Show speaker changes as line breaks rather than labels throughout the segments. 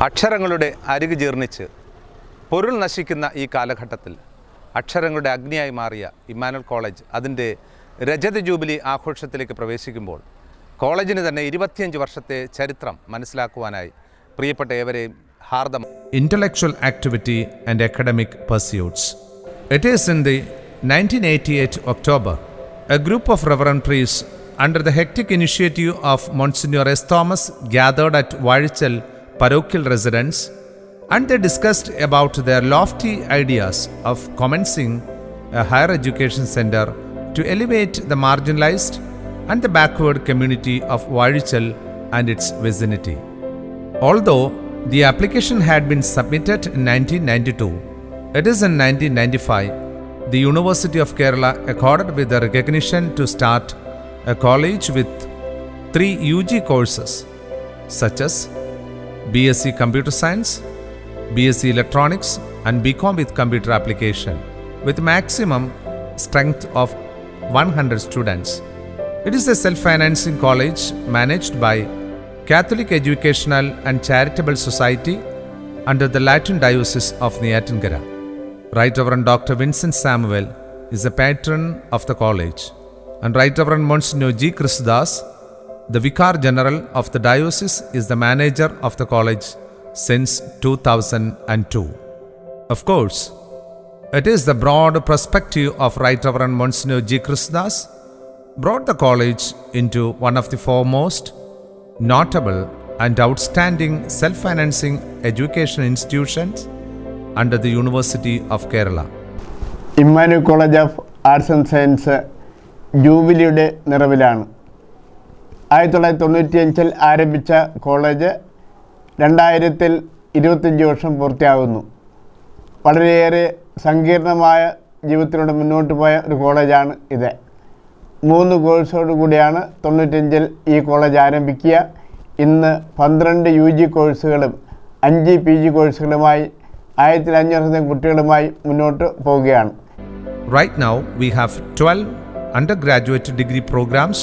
അക്ഷരങ്ങളുടെ അരുക് ജീർണിച്ച് പൊരുൾ നശിക്കുന്ന ഈ കാലഘട്ടത്തിൽ അക്ഷരങ്ങളുടെ അഗ്നിയായി മാറിയ ഇമ്മാനുവൽ കോളേജ് അതിന്റെ രജത ജൂബിലി ആഘോഷത്തിലേക്ക് പ്രവേശിക്കുമ്പോൾ കോളേജിന് തന്നെ ഇരുപത്തിയഞ്ച് വർഷത്തെ ചരിത്രം മനസ്സിലാക്കുവാനായി പ്രിയപ്പെട്ട ഏവരെയും ഹാർദം
intellectual activity and academic pursuits it is in the nineteen eighty eight October a group of reverend trees under the hectic initiative of monsignor S Thomas gathered at Vazhichal parochial residents, and they discussed about their lofty ideas of commencing a higher education center to elevate the marginalized and the backward community of Vaichal and its vicinity. Although the application had been submitted in 1992, it is in 1995 the University of Kerala accorded with the recognition to start a college with three UG courses such as BSc Computer Science, BSc Electronics, and BCom with Computer Application with maximum strength of 100 students. It is a self financing college managed by Catholic Educational and Charitable Society under the Latin Diocese of Neyatingara. Right Reverend Dr. Vincent Samuel is the patron of the college, and Right Reverend Monsignor G. Chrisdas, the Vicar General of the diocese, is the manager of the college since 2002. Of course, it is the broad perspective of Right Reverend Monsignor G. Krishnas brought the college into one of the foremost, notable, and outstanding self financing education institutions under the University of Kerala.
Emmanuel college of arts and science ജൂബിലിയുടെ നിറവിലാണ് ആയിരത്തി തൊള്ളായിരത്തി തൊണ്ണൂറ്റിയഞ്ചിൽ ആരംഭിച്ച college രണ്ടായിരത്തിൽ ഇരുപത്തഞ്ച് വർഷം പൂർത്തിയാകുന്നു. വളരെയേറെ സങ്കീർണമായ ജീവിതത്തിലൂടെ മുന്നോട്ട് പോയ ഒരു കോളേജാണ് ഇത്. മൂന്ന് കോഴ്സോട് കൂടിയാണ് തൊണ്ണൂറ്റഞ്ചിൽ ഈ കോളേജ് ആരംഭിക്കുക. ഇന്ന് പന്ത്രണ്ട് യു ജി കോഴ്സുകളും അഞ്ച് പി ജി കോഴ്സുകളുമായി ആയിരത്തി അഞ്ഞൂറധികം കുട്ടികളുമായി മുന്നോട്ട് പോവുകയാണ്.
Right now, we have 12 undergraduate degree programs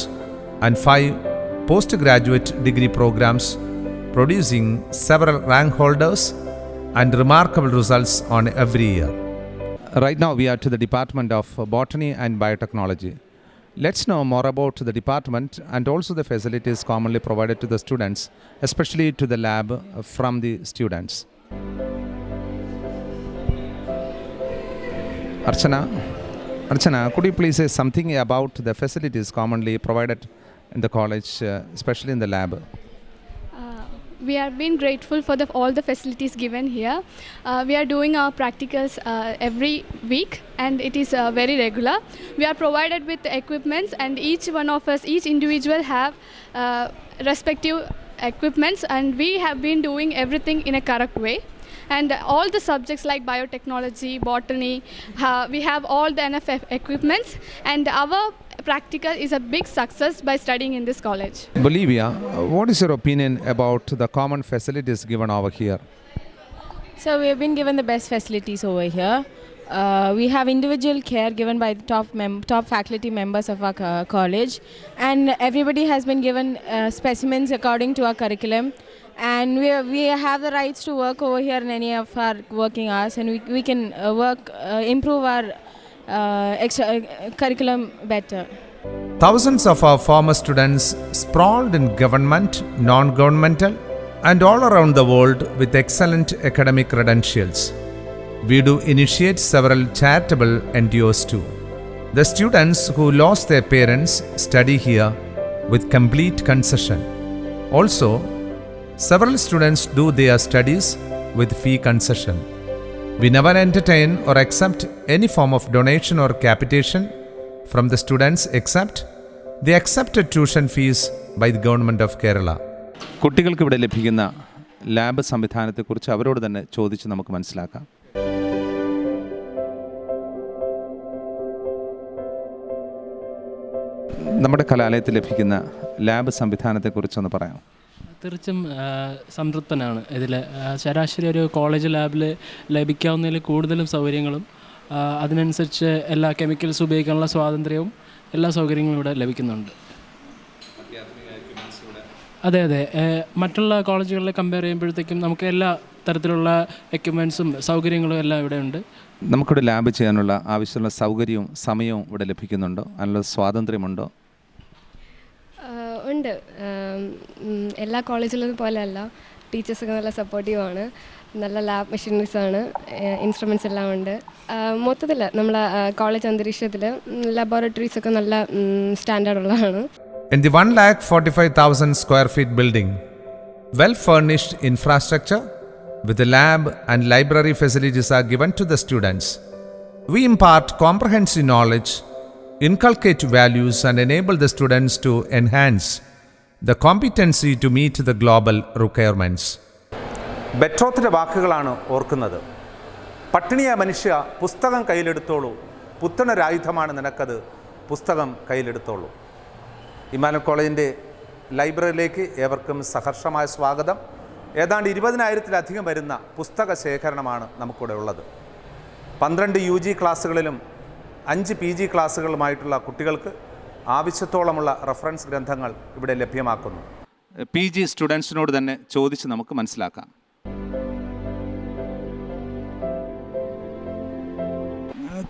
and 5 postgraduate degree programs, producing several rank holders and remarkable results on every year.
Right now, we are to the Department of Botany and Biotechnology. Let's know more about the department and also the facilities commonly provided to the students, especially to the lab from the students. Archana, Archana, could you please say something about the facilities commonly provided in the college, uh, especially in the lab?
Uh, we have been grateful for the, all the facilities given here. Uh, we are doing our practicals uh, every week and it is uh, very regular. We are provided with equipments and each one of us, each individual have uh, respective equipments and we have been doing everything in a correct way. And all the subjects like biotechnology, botany, uh, we have all the NFF equipments and our practical is a big success by studying in this college.
Bolivia, uh, what is your opinion about the common facilities given over here?
So we have been given the best facilities over here. Uh, we have individual care given by the top mem- top faculty members of our co- college, and everybody has been given uh, specimens according to our curriculum. And we, are, we have the rights to work over here in any of our working hours, and we, we can uh, work uh, improve our uh, extra, uh, curriculum better.
Thousands of our former students sprawled in government, non governmental, and all around the world with excellent academic credentials. We do initiate several charitable NGOs too. The students who lost their parents study here with complete concession. Also, several students do their studies with fee concession. We never entertain or accept any form of donation or capitation from the students except the accepted tuition fees by the government of Kerala.
കുട്ടികൾക്ക് ഇവിടെ ലഭിക്കുന്ന lab സംവിധാനത്തെക്കുറിച്ച് അവരോട് തന്നെ ചോദിച്ച് നമുക്ക് മനസ്സിലാക്കാം നമ്മുടെ കലാലയത്തിൽ ലഭിക്കുന്ന ലാബ് സംവിധാനത്തെക്കുറിച്ചൊന്ന് പറയാം
തീർച്ചും ആ, സംതൃപ്തനാണ്. ഇതിൽ ശരാശരി ഒരു കോളേജ് ലാബിൽ ലഭിക്കാവുന്നതിൽ കൂടുതലും സൗകര്യങ്ങളും അതിനനുസരിച്ച് എല്ലാ കെമിക്കൽസ് ഉപയോഗിക്കാനുള്ള സ്വാതന്ത്ര്യവും എല്ലാ സൗകര്യങ്ങളും ഇവിടെ ലഭിക്കുന്നുണ്ട്. അതെ അതെ. മറ്റുള്ള കോളേജുകളിലെ കമ്പയർ ചെയ്യുമ്പോഴത്തേക്കും നമുക്ക് എല്ലാ തരത്തിലുള്ള എക്യുപ്മെൻസും സൗകര്യങ്ങളും എല്ലാം ഇവിടെ ഉണ്ട്.
നമുക്കിവിടെ ലാബ് ചെയ്യാനുള്ള ആവശ്യമുള്ള സൗകര്യവും സമയവും ഇവിടെ ലഭിക്കുന്നുണ്ടോ? അതിനുള്ള സ്വാതന്ത്ര്യമുണ്ടോ?
ഉണ്ട്. എല്ലാ കോളേജിലും പോലെ അല്ല ടീച്ചേഴ്സൊക്കെ നല്ല സപ്പോർട്ടീവാണ് നല്ല ലാബ് മെഷീനറീസ് ആണ്. ഇൻസ്ട്രുമെൻസ് എല്ലാം ഉണ്ട്. മൊത്തത്തിൽ നമ്മളെ കോളേജ് അന്തരീക്ഷത്തിൽ ലബോറട്ടറീസ് ഒക്കെ നല്ല സ്റ്റാൻഡേർഡ് ഉള്ളതാണ്.
In the one lakh forty five thousand square feet building well furnished infrastructure with a lab and library facilities are given to the students we impart comprehensive knowledge inculcate values and enable the students to enhance the competency to meet the global requirements.
ബെറ്റോത്തിന്റെ വാക്കുകളാണ് ഓർക്കുന്നത്. പട്ടിണിയ മനുഷ്യ പുസ്തകം കയ്യിലെടുത്തോളൂ. പുത്തണൊരായുധമാണ് നിനക്കത്. പുസ്തകം കയ്യിലെടുത്തോളൂ. Emmanuel കോളേജിന്റെ ലൈബ്രറിയിലേക്ക് ഏവർക്കും സഹർഷമായ സ്വാഗതം. ഏതാണ്ട് ഇരുപതിനായിരത്തിലധികം വരുന്ന പുസ്തക ശേഖരണമാണ് നമുക്കിവിടെ ഉള്ളത്. പന്ത്രണ്ട് യു ജി ക്ലാസ്സുകളിലും അഞ്ച് പി ജി ക്ലാസ്സുകളുമായിട്ടുള്ള കുട്ടികൾക്ക് ആവശ്യത്തോളമുള്ള റഫറൻസ് ഗ്രന്ഥങ്ങൾ ഇവിടെ ലഭ്യമാക്കുന്നു. പി ജി സ്റ്റുഡൻസിനോട് തന്നെ ചോദിച്ച് നമുക്ക് മനസ്സിലാക്കാം.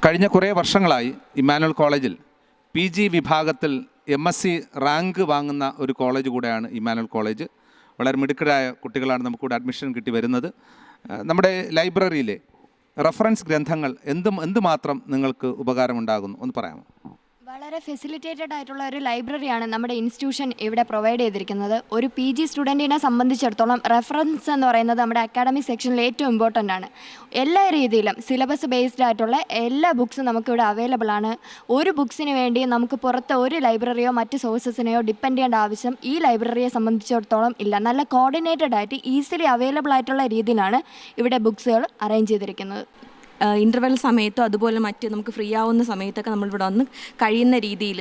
കഴിഞ്ഞ കുറേ വർഷങ്ങളായി ഇമ്മാനുവൽ കോളേജിൽ പി ജി വിഭാഗത്തിൽ എം എസ് സി റാങ്ക് വാങ്ങുന്ന ഒരു കോളേജ് കൂടെയാണ് ഇമ്മാനുവൽ കോളേജ്. വളരെ മിടുക്കരായ കുട്ടികളാണ് നമുക്കിവിടെ അഡ്മിഷൻ കിട്ടി വരുന്നത്. നമ്മുടെ ലൈബ്രറിയിലെ റഫറൻസ് ഗ്രന്ഥങ്ങൾ എന്തും എന്തുമാത്രം നിങ്ങൾക്ക് ഉപകാരമുണ്ടാകുന്നു? ഒന്ന് പറയാമോ?
വളരെ ഫെസിലിറ്റേറ്റഡ് ആയിട്ടുള്ള ഒരു ലൈബ്രറിയാണ് നമ്മുടെ ഇൻസ്റ്റിറ്റ്യൂഷൻ ഇവിടെ പ്രൊവൈഡ് ചെയ്തിരിക്കുന്നത്. ഒരു പി ജി സ്റ്റുഡന്റിനെ സംബന്ധിച്ചിടത്തോളം റെഫറൻസ് എന്ന് പറയുന്നത് നമ്മുടെ അക്കാഡമിക് സെക്ഷനിൽ ഏറ്റവും ഇമ്പോർട്ടന്റ് ആണ്. എല്ലാ രീതിയിലും സിലബസ് ബേസ്ഡ് ആയിട്ടുള്ള എല്ലാ ബുക്സും നമുക്കിവിടെ അവൈലബിൾ ആണ്. ഒരു ബുക്സിന് വേണ്ടി നമുക്ക് പുറത്ത് ഒരു ലൈബ്രറിയോ മറ്റ് സോഴ്സസിനെയോ ഡിപ്പെൻഡ് ചെയ്യേണ്ട ആവശ്യം ഈ ലൈബ്രറിയെ സംബന്ധിച്ചിടത്തോളം ഇല്ല. നല്ല കോർഡിനേറ്റഡ് ആയിട്ട് ഈസിലി അവൈലബിൾ ആയിട്ടുള്ള രീതിയിലാണ് ഇവിടെ ബുക്സുകൾ അറേഞ്ച് ചെയ്തിരിക്കുന്നത്.
ഇന്റർവെൽ സമയത്തോ അതുപോലെ മറ്റ് നമുക്ക് ഫ്രീ ആവുന്ന സമയത്തൊക്കെ നമ്മൾ ഇവിടെ വന്ന് കഴിയുന്ന രീതിയിൽ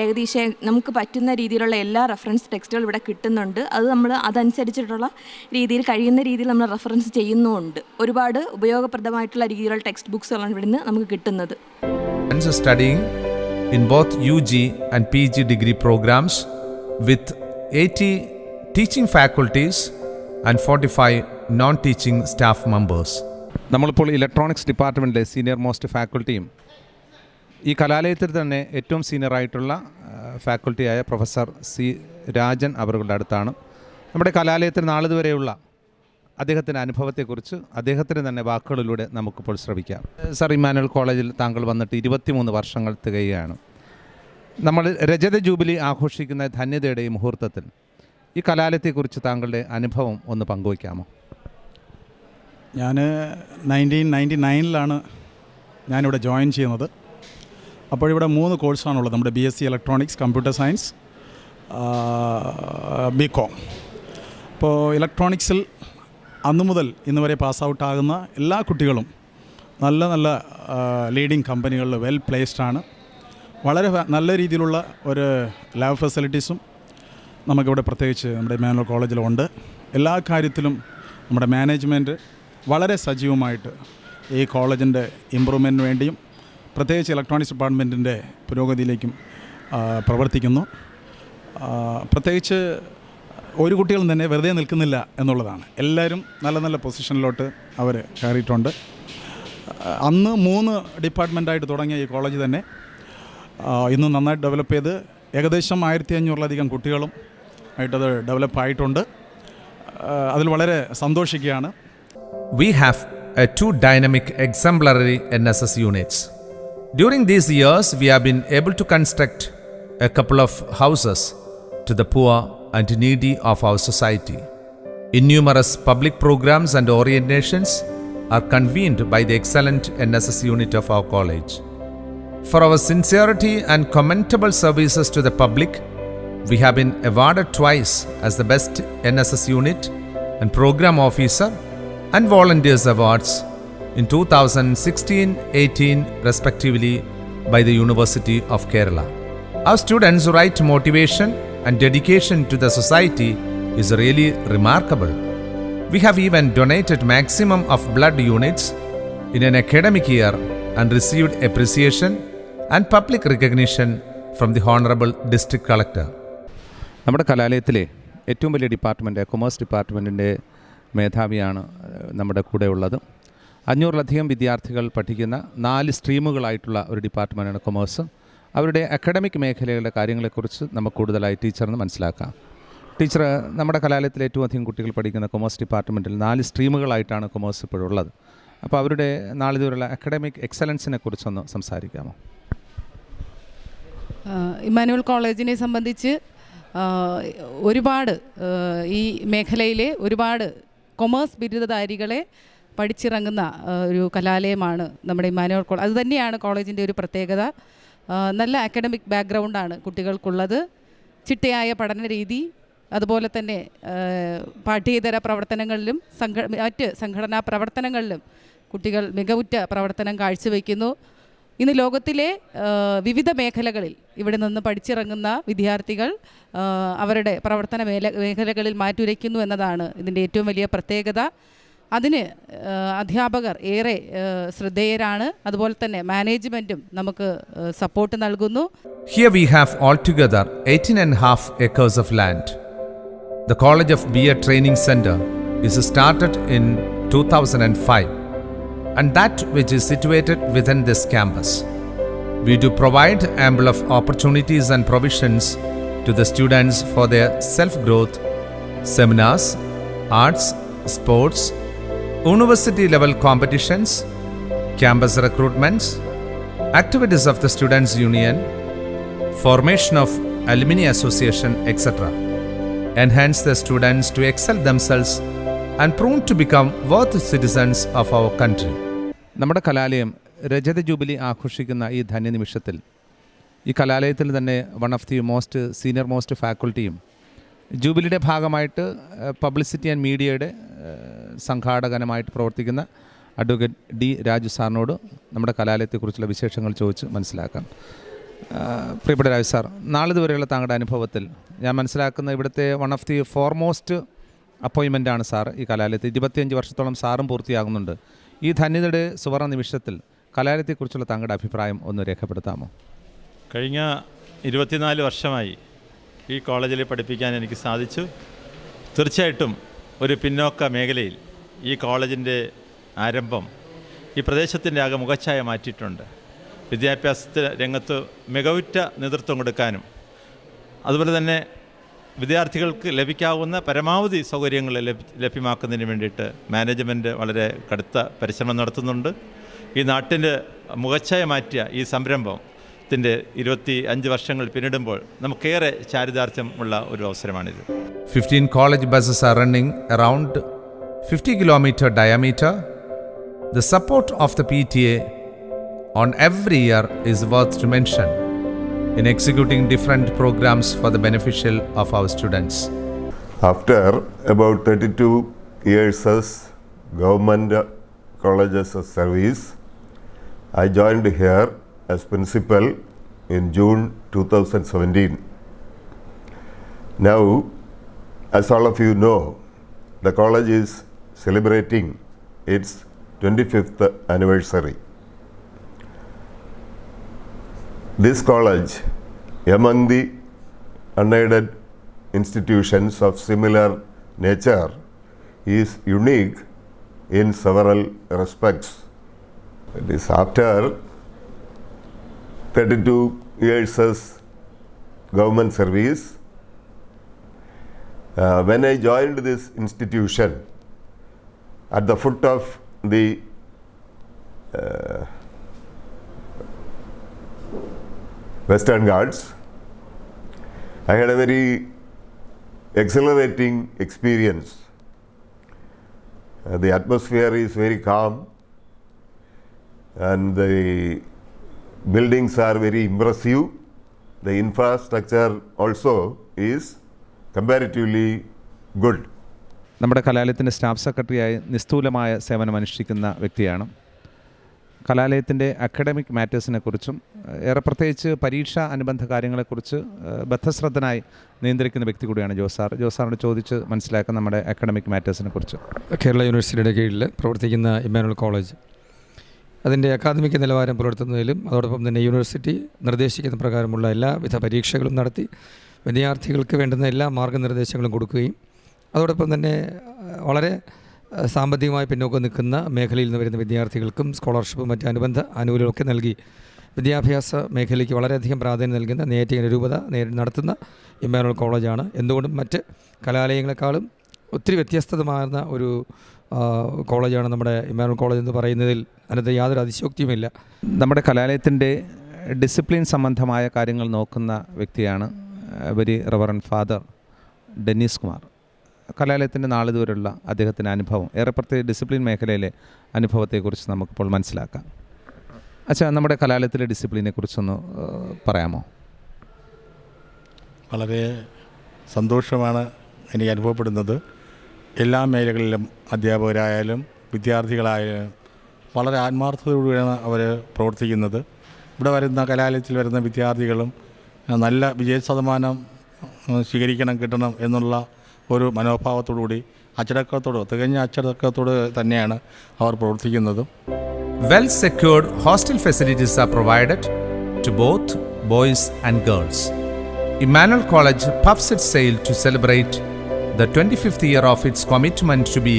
ഏകദേശം നമുക്ക് പറ്റുന്ന രീതിയിലുള്ള എല്ലാ റെഫറൻസ് ടെക്സ്റ്റുകൾ ഇവിടെ കിട്ടുന്നുണ്ട്. അത് നമ്മൾ അതനുസരിച്ചിട്ടുള്ള രീതിയിൽ കഴിയുന്ന രീതിയിൽ നമ്മൾ റെഫറൻസ് ചെയ്യുന്നുമുണ്ട്. ഒരുപാട് ഉപയോഗപ്രദമായിട്ടുള്ള രീതിയിലുള്ള ടെക്സ്റ്റ് ബുക്സുകളാണ് ഇവിടുന്ന് നമുക്ക് കിട്ടുന്നത്.
Studying in both UG and PG degree programs with 80 teaching faculties and 45 non teaching staff members.
നമ്മളിപ്പോൾ ഇലക്ട്രോണിക്സ് ഡിപ്പാർട്ട്മെന്റിലെ സീനിയർ മോസ്റ്റ് ഫാക്കൾട്ടിയും ഈ കലാലയത്തിൽ തന്നെ ഏറ്റവും സീനിയറായിട്ടുള്ള ഫാക്കൾട്ടിയായ പ്രൊഫസർ സി രാജൻ അവരുടെ അടുത്താണ്. നമ്മുടെ കലാലയത്തിൽ നാളിതുവരെയുള്ള അദ്ദേഹത്തിന്റെ അനുഭവത്തെക്കുറിച്ച് അദ്ദേഹത്തിന്റെ തന്നെ വാക്കുകളിലൂടെ നമുക്കിപ്പോൾ ശ്രമിക്കാം. സർ ഇമ്മാനുവൽ കോളേജിൽ താങ്കൾ വന്നിട്ട് ഇരുപത്തിമൂന്ന് വർഷങ്ങൾ തികയുകയാണ്. നമ്മൾ രജത ജൂബിലി ആഘോഷിക്കുന്ന ധന്യതയുടെ ഈ മുഹൂർത്തത്തിൽ ഈ കലാലയത്തെക്കുറിച്ച് താങ്കളുടെ അനുഭവം ഒന്ന് പങ്കുവയ്ക്കാമോ?
ഞാൻ നയന്റീൻ നയന്റി നയനിലാണ് ഞാനിവിടെ ജോയിൻ ചെയ്യുന്നത്. അപ്പോഴിവിടെ മൂന്ന് കോഴ്സാണുള്ളത്. നമ്മുടെ B S C electronics computer science B com അപ്പോൾ ഇലക്ട്രോണിക്സിൽ അന്നു മുതൽ ഇന്ന് വരെ പാസ് ആകുന്ന എല്ലാ കുട്ടികളും നല്ല നല്ല ലീഡിങ് കമ്പനികളിൽ വെൽ പ്ലേസ്ഡ് ആണ്. വളരെ നല്ല രീതിയിലുള്ള ഒരു ലാബ് ഫെസിലിറ്റീസും നമുക്കിവിടെ പ്രത്യേകിച്ച് നമ്മുടെ മാനുവൽ കോളേജിലുണ്ട് എല്ലാ കാര്യത്തിലും നമ്മുടെ മാനേജ്മെന്റ് വളരെ സജീവമായിട്ട് ഈ കോളേജിന്റെ ഇമ്പ്രൂവ്മെന്റിന് വേണ്ടിയും പ്രത്യേകിച്ച് ഇലക്ട്രോണിക്സ് ഡിപ്പാർട്ട്മെന്റിന്റെ പുരോഗതിയിലേക്കും പ്രവർത്തിക്കുന്നു. പ്രത്യേകിച്ച് ഒരു കുട്ടികളും തന്നെ വെറുതെ നിൽക്കുന്നില്ല എന്നുള്ളതാണ്. എല്ലാവരും നല്ല നല്ല പൊസിഷനിലോട്ട് അവർ കയറിയിട്ടുണ്ട്. അന്ന് മൂന്ന് ഡിപ്പാർട്ട്മെന്റായിട്ട് തുടങ്ങിയ ഈ കോളേജ് തന്നെ ഇന്ന് നന്നായിട്ട് ഡെവലപ്പ് ചെയ്ത് ഏകദേശം ആയിരത്തി അഞ്ഞൂറിലധികം കുട്ടികളും ആയിട്ടത് ഡെവലപ്പ് ആയിട്ടുണ്ട്. അതിൽ വളരെ സന്തോഷിക്കുകയാണ്.
We have a two dynamic exemplary NSS units. During these years, we have been able to construct a couple of houses to the poor and needy of our society. Innumerous public programs and orientations are convened by the excellent NSS unit of our college. For our sincerity and commendable services to the public, we have been awarded twice as the best NSS unit and program officer and volunteers awards in 2016 18 respectively by the University of Kerala. Our students' right motivation and dedication to the society is really remarkable. We have even donated maximum of blood units in an academic year and received appreciation and public recognition from the Honorable District Collector.
നമ്മുടെ കലാലയത്തിലെ ഏറ്റവും വലിയ department commerce ഡിപ്പാർട്ട്മെന്റിന്റെ മേധാവിയാണ് നമ്മുടെ കൂടെ ഉള്ളത് അഞ്ഞൂറിലധികം വിദ്യാർത്ഥികൾ പഠിക്കുന്ന നാല് സ്ട്രീമുകളായിട്ടുള്ള ഒരു ഡിപ്പാർട്ട്മെന്റാണ് കൊമേഴ്സ്. അവരുടെ അക്കാഡമിക് മേഖലകളുടെ കാര്യങ്ങളെക്കുറിച്ച് നമുക്ക് കൂടുതലായി ടീച്ചറിന് മനസ്സിലാക്കാം. ടീച്ചർ നമ്മുടെ കലാലയത്തിൽ ഏറ്റവും അധികം കുട്ടികൾ പഠിക്കുന്ന കൊമേഴ്സ് ഡിപ്പാർട്ട്മെന്റിൽ നാല് സ്ട്രീമുകളായിട്ടാണ് കൊമേഴ്സ് ഇപ്പോഴുള്ളത് അപ്പോൾ അവരുടെ നാളിതുവരെയുള്ള അക്കാഡമിക് എക്സലൻസിനെ കുറിച്ചൊന്ന് സംസാരിക്കാമോ?
ഇമ്മാനുവൽ കോളേജിനെ സംബന്ധിച്ച് ഒരുപാട് ഈ മേഖലയിലെ ഒരുപാട് കൊമേഴ്സ് ബിരുദധാരികളെ പഠിച്ചിറങ്ങുന്ന ഒരു കലാലയമാണ് നമ്മുടെ ഇമ്മാനുവൽ കോളേജ് അത് തന്നെയാണ് കോളേജിന്റെ ഒരു പ്രത്യേകത. നല്ല അക്കാഡമിക് ബാക്ക്ഗ്രൗണ്ടാണ് കുട്ടികൾക്കുള്ളത്. ചിട്ടയായ പഠന രീതി അതുപോലെ തന്നെ പാഠ്യേതര പ്രവർത്തനങ്ങളിലും സംഘ മറ്റ് സംഘടനാ പ്രവർത്തനങ്ങളിലും കുട്ടികൾ മികവുറ്റ പ്രവർത്തനം കാഴ്ചവെക്കുന്നു. ഇന്ന് ലോകത്തിലെ വിവിധ മേഖലകളിൽ ഇവിടെ നിന്ന് പഠിച്ചിറങ്ങുന്ന വിദ്യാർത്ഥികൾ അവരുടെ പ്രവർത്തന മേല മേഖലകളിൽ മാറ്റുരയ്ക്കുന്നു എന്നതാണ് ഇതിന്റെ ഏറ്റവും വലിയ പ്രത്യേകത. അതിന് അധ്യാപകർ ഏറെ ശ്രദ്ധേയരാണ്. അതുപോലെ തന്നെ മാനേജ്മെന്റും നമുക്ക് സപ്പോർട്ട് നൽകുന്നു.
Here we have altogether 18 and a half acres of land. The College of Beer Training Center is thousand and 2005 and that which is situated within this campus. We do provide ample of opportunities and provisions to the students for their self-growth, seminars, arts, sports, university level competitions, campus recruitments, activities of the students union, formation of alumni association, etc. Enhance the students to excel themselves and prone to become worthy citizens of our country.
നമ്മുടെ കലാലയം രജത jubilee ആഘോഷിക്കുന്ന ഈ ധന്യനിമിഷത്തിൽ ഈ കലാലയത്തിൽ തന്നെ one of the most senior most ഫാക്കൽറ്റിയും ജൂബിലിയുടെ ഭാഗമായിട്ട് പബ്ലിസിറ്റി ആൻഡ് മീഡിയയുടെ സംഘാടകനമായിട്ട് പ്രവർത്തിക്കുന്ന അഡ്വക്കേറ്റ് ഡി രാജു സാറിനോട് നമ്മുടെ കലാലയത്തെക്കുറിച്ചുള്ള വിശേഷങ്ങൾ ചോദിച്ച് മനസ്സിലാക്കാം. പ്രിയപ്പെട്ട രാജു സാർ നാളിതുവരെയുള്ള താങ്കളുടെ അനുഭവത്തിൽ ഞാൻ മനസ്സിലാക്കുന്ന ഇവിടുത്തെ വൺ ഓഫ് ദി ഫോർമോസ്റ്റ് അപ്പോയിൻമെന്റാണ് സാർ ഈ കലാലയത്തിൽ. ഇരുപത്തിയഞ്ച് വർഷത്തോളം സാറും പൂർത്തിയാകുന്നുണ്ട്. ഈ ധന്യതയുടെ സുവർണ നിമിഷത്തിൽ കലാലയത്തെക്കുറിച്ചുള്ള താങ്കളുടെ അഭിപ്രായം ഒന്ന് രേഖപ്പെടുത്താമോ?
കഴിഞ്ഞ ഇരുപത്തിനാല് വർഷമായി ഈ കോളേജിൽ പഠിപ്പിക്കാൻ എനിക്ക് സാധിച്ചു. തീർച്ചയായിട്ടും ഒരു പിന്നോക്ക മേഖലയിൽ ഈ കോളേജിന്റെ ആരംഭം ഈ പ്രദേശത്തിന്റെ ആകെ മുഖച്ഛായ മാറ്റിയിട്ടുണ്ട്. വിദ്യാഭ്യാസ രംഗത്ത് മികവുറ്റ നേതൃത്വം കൊടുക്കാനും അതുപോലെ തന്നെ വിദ്യാർത്ഥികൾക്ക് ലഭിക്കാവുന്ന പരമാവധി സൗകര്യങ്ങൾ ലഭ്യ- ലഭ്യമാക്കുന്നതിന് വേണ്ടിയിട്ട് മാനേജ്മെന്റ് വളരെ കടുത്ത പരിശ്രമം നടത്തുന്നുണ്ട്. ഈ നാട്ടിന്റെ മുഖച്ഛായ മാറ്റിയ ഈ സംരംഭത്തിന്റെ ഇരുപത്തി അഞ്ച് വർഷങ്ങൾ പിന്നിടുമ്പോൾ നമുക്കേറെ ചാരിതാർത്ഥ്യം ഉള്ള ഒരു അവസരമാണിത്.
Fifteen 15 are running around fifty kilometre 50 the support of the P T A on every year is worth to mention in executing different programs for the beneficial of our students.
After about 32 years as government colleges of service, I joined here as principal in June 2017. Now, as all of you know, the college is celebrating its 25th anniversary. This college, among the unaided institutions of similar nature, is unique in several respects. It is after 32 years as government service. Uh, when I joined this institution, at the foot of the uh, Western Ghats, I had a very exhilarating experience. Uh, the atmosphere is very calm and the buildings are very impressive. The infrastructure also is comparatively good.
നമ്മുടെ കലാലയത്തിന്റെ staff സെക്രട്ടറിയായി നിസ്തൂലമായ സേവനം അനുഷ്ഠിക്കുന്ന വ്യക്തിയാണ് കലാലയത്തിന്റെ academic മാറ്റേഴ്സിനെ കുറിച്ചും ഏഹ്, ഏറെ പ്രത്യേകിച്ച് പരീക്ഷ അനുബന്ധ കാര്യങ്ങളെക്കുറിച്ച് ബദ്ധശ്രദ്ധനായി നിയന്ത്രിക്കുന്ന വ്യക്തി കൂടിയാണ് ജോസാർ. ജോസാറിനോട് ചോദിച്ച് മനസ്സിലാക്കാൻ നമ്മുടെ അക്കാഡമിക് മാറ്റേഴ്സിനെ കുറിച്ച്.
കേരള യൂണിവേഴ്സിറ്റിയുടെ കീഴിൽ പ്രവർത്തിക്കുന്ന ഇമ്മാനുവൽ കോളേജ്. അതിന്റെ അക്കാദമിക് നിലവാരം പുലർത്തുന്നതിലും അതോടൊപ്പം തന്നെ യൂണിവേഴ്സിറ്റി നിർദ്ദേശിക്കുന്ന പ്രകാരമുള്ള എല്ലാവിധ പരീക്ഷകളും നടത്തി വിദ്യാർത്ഥികൾക്ക് വേണ്ടുന്ന എല്ലാ മാർഗനിർദ്ദേശങ്ങളും കൊടുക്കുകയും അതോടൊപ്പം തന്നെ വളരെ സാമ്പത്തികമായി പിന്നോക്കം നിൽക്കുന്ന മേഖലയിൽ നിന്ന് വരുന്ന വിദ്യാർത്ഥികൾക്കും സ്കോളർഷിപ്പും മറ്റ് അനുബന്ധ ആനുകൂല്യമൊക്കെ നൽകി. വിദ്യാഭ്യാസ മേഖലയ്ക്ക് വളരെയധികം പ്രാധാന്യം നൽകുന്ന നെയ്യാറ്റിങ്കര രൂപത നടത്തുന്ന ഇമ്മാനുവൽ കോളേജാണ്. എന്തുകൊണ്ടും മറ്റ് കലാലയങ്ങളെക്കാളും ഒത്തിരി വ്യത്യസ്തമാർന്ന ഒരു കോളേജാണ് നമ്മുടെ ഇമ്മാനുവൽ കോളേജ് എന്ന് പറയുന്നതിൽ അതിനകത്ത് യാതൊരു അതിശോക്തിയുമില്ല
നമ്മുടെ കലാലയത്തിന്റെ ഡിസിപ്ലിൻ സംബന്ധമായ കാര്യങ്ങൾ നോക്കുന്ന വ്യക്തിയാണ് very reverend father Dennis Kumar. കലാലയത്തിന്റെ നാളിതുവരെയുള്ള അദ്ദേഹത്തിന്റെ അനുഭവം. ഏറെ പ്രത്യേക ഡിസിപ്ലിൻ മേഖലയിലെ അനുഭവത്തെക്കുറിച്ച് നമുക്കിപ്പോൾ മനസ്സിലാക്കാം. അച്ഛാ നമ്മുടെ കലാലയത്തിലെ ഡിസിപ്ലിനെ കുറിച്ചൊന്ന് പറയാമോ?
വളരെ സന്തോഷമാണ് എനിക്ക് അനുഭവപ്പെടുന്നത്. എല്ലാ മേഖലകളിലും അധ്യാപകരായാലും വിദ്യാർത്ഥികളായാലും വളരെ ആത്മാർത്ഥതയോടെയാണ് അവർ പ്രവർത്തിക്കുന്നത്. ഇവിടെ വരുന്ന കലാലയത്തിൽ വരുന്ന വിദ്യാർത്ഥികളും നല്ല വിജയ ശതമാനം സ്വീകരിക്കണം കിട്ടണം എന്നുള്ള ഒരു മനോഭാവത്തോടുകൂടി അച്ചടക്കത്തോട് തികഞ്ഞ അച്ചടക്കത്തോട് തന്നെയാണ് അവർ പ്രവർത്തിക്കുന്നത്
well secured hostel facilities are provided to both boys and girls. Emmanuel College puffs sail to celebrate the twenty 25th year of its commitment to be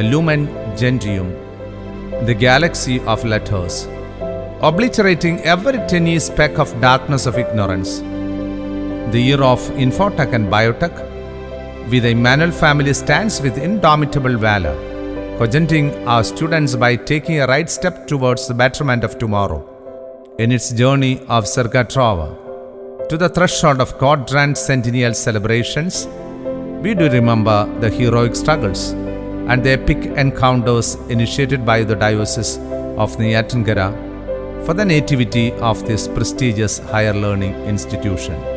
a lumen gentium, the galaxy of letters obliterating every tiny speck of darkness of ignorance. The year of infotech and biotech, we the Emmanuel family stands with indomitable valor cogenting our students by taking a right step towards the betterment of tomorrow. In its journey of Sargatrava to the threshold of quadrant centennial celebrations, we do remember the heroic struggles and the epic encounters initiated by the Diocese of Neyatangara for the nativity of this prestigious higher learning institution.